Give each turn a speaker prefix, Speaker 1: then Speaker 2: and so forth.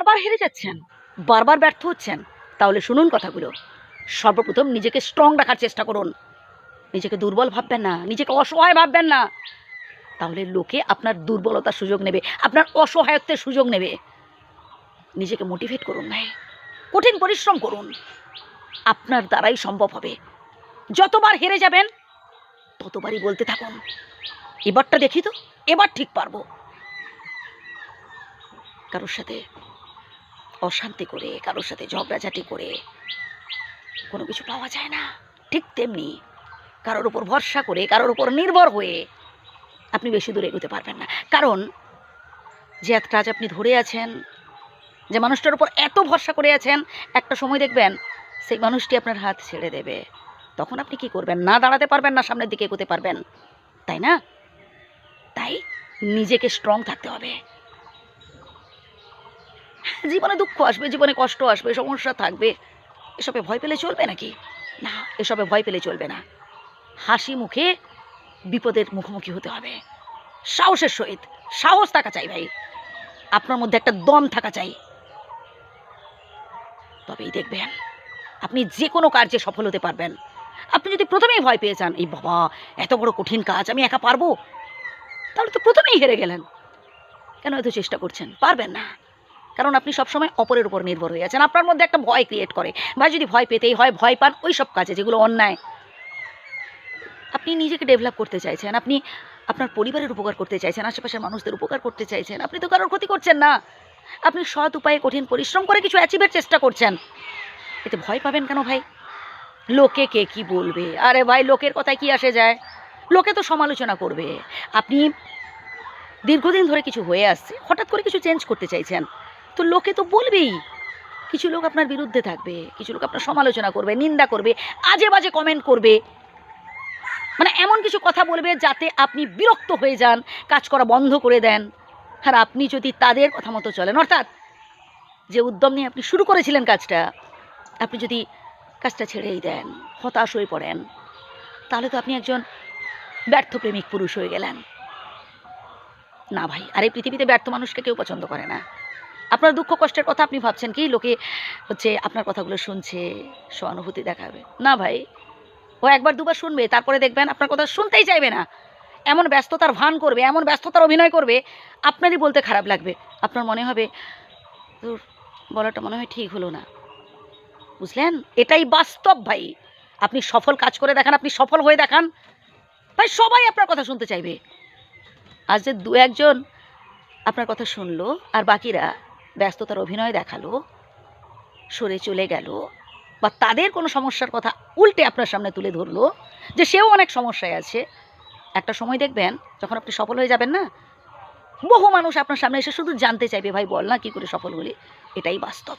Speaker 1: বারবার হেরে যাচ্ছেন, বারবার ব্যর্থ হচ্ছেন, তাহলে শুনুন কথাগুলো। সর্বপ্রথম নিজেকে স্ট্রং রাখার চেষ্টা করুন। নিজেকে দুর্বল ভাববেন না, নিজেকে অসহায় ভাববেন না। তাহলে লোকে আপনার দুর্বলতার সুযোগ নেবে, আপনার অসহায়ত্বের সুযোগ নেবে। নিজেকে মোটিভেট করুন ভাই, কঠিন পরিশ্রম করুন। আপনার দ্বারাই সম্ভব হবে। যতবার হেরে যাবেন, ততবারই বলতে থাকুন, এবারটা দেখি তো, এবার ঠিক পারব। কারোর সাথে অশান্তি করে, কারোর সাথে ঝগড়াঝাটি করে। কোনো কিছু পাওয়া যায় না। ঠিক তেমনি কারোর উপর ভরসা করে, কারোর উপর নির্ভর হয়ে আপনি বেশি দূরে এগোতে পারবেন না। কারণ যে একটা কাজ আপনি ধরে আছেন, যে মানুষটার উপর এত ভরসা করে আছেন, একটা সময় দেখবেন সেই মানুষটি আপনার হাত ছেড়ে দেবে। তখন আপনি কি করবেন? না দাঁড়াতে পারবেন, না সামনের দিকে এগোতে পারবেন। তাই না? তাই নিজেকে স্ট্রং থাকতে হবে। জীবনে দুঃখ আসবে, জীবনে কষ্ট আসবে, সমস্যা থাকবে। এসবে ভয় পেলে চলবে নাকি? না, এসবে ভয় পেলে চলবে না। হাসি মুখে বিপদের মুখোমুখি হতে হবে। সাহসের সহিত, সাহস থাকা চাই ভাই। আপনার মধ্যে একটা দম থাকা চাই। তবেই দেখবেন, আপনি যে কোনো কার্যে সফল হতে পারবেন। আপনি যদি প্রথমেই ভয় পেয়ে যান, এই বাবা, এত বড় কঠিন কাজ, আমি একা পারব? তাহলে তো প্রথমেই হেরে গেলেন। কেন এত চেষ্টা করছেন? পারবেন না। কারণ আপনি সবসময় অপরের উপর নির্ভর হয়ে আছেন। আপনার মধ্যে একটা ভয় ক্রিয়েট করে। ভাই যদি ভয় পেতেই হয়, ভয় পান, ওই সব কাজে যেগুলো অন্যায়। আপনি নিজেকে ডেভেলপ করতে চাইছেন, আপনি আপনার পরিবারের উপকার করতে চাইছেন, আশেপাশের মানুষদের উপকার করতে চাইছেন, আপনি তো কারোর ক্ষতি করছেন না। আপনি সৎ উপায়ে কঠিন পরিশ্রম করে কিছু অ্যাচিভের চেষ্টা করছেন। এতে ভয় পাবেন কেন ভাই? লোকে কে কি বলবে? আরে ভাই, লোকের কথায় কি আসে যায়? লোকে তো সমালোচনা করবে। আপনি দীর্ঘদিন ধরে কিছু হয়ে আসছে, হঠাৎ করে কিছু চেঞ্জ করতে চাইছেন। তো লোকে তো বলবেই। কিছু লোক আপনার বিরুদ্ধে থাকবে, কিছু লোক আপনার সমালোচনা করবে, নিন্দা করবে, আজে বাজে কমেন্ট করবে। মানে এমন কিছু কথা বলবে যাতে আপনি বিরক্ত হয়ে যান, কাজ করা বন্ধ করে দেন। আর আপনি যদি তাদের কথা মতো চলেন, অর্থাৎ যে উদ্যম নিয়ে আপনি শুরু করেছিলেন কাজটা, আপনি যদি কাজটা ছেড়েই দেন, হতাশ হয়ে পড়েন, তাহলে তো আপনি একজন ব্যর্থ প্রেমিক পুরুষ হয়ে গেলেন। না ভাই, আর এই পৃথিবীতে ব্যর্থ মানুষকে কেউ পছন্দ করে না। আপনার দুঃখ কষ্টের কথা আপনি ভাবছেন কি? লোকে হচ্ছে আপনার কথাগুলো শুনছে, সহানুভূতি দেখাবে। না ভাই, ও একবার দুবার শুনবে, তারপরে দেখবেন আপনার কথা শুনতেই চাইবে না। এমন ব্যস্ততার ভান করবে, এমন ব্যস্ততার অভিনয় করবে, আপনারই বলতে খারাপ লাগবে। আপনার মনে হবে বলাটা মনে হয় ঠিক হলো না। বুঝলেন? এটাই বাস্তব ভাই। আপনি সফল কাজ করে দেখান, আপনি সফল হয়ে দেখান। ভাই, সবাই আপনার কথা শুনতে চাইবে। আজ যে দু একজন আপনার কথা শুনলো, আর বাকিরা ব্যস্ততার অভিনয় দেখাল, সরে চলে গেল বা তাদের কোনো সমস্যার কথা উল্টে আপনার সামনে তুলে ধরলো যে সেও অনেক সমস্যায় আছে। একটা সময় দেখবেন যখন আপনি সফল হয়ে যাবেন না, বহু মানুষ আপনার সামনে এসে শুধু জানতে চাইবে, ভাই, বল না কী করে সফল হলি? এটাই বাস্তব।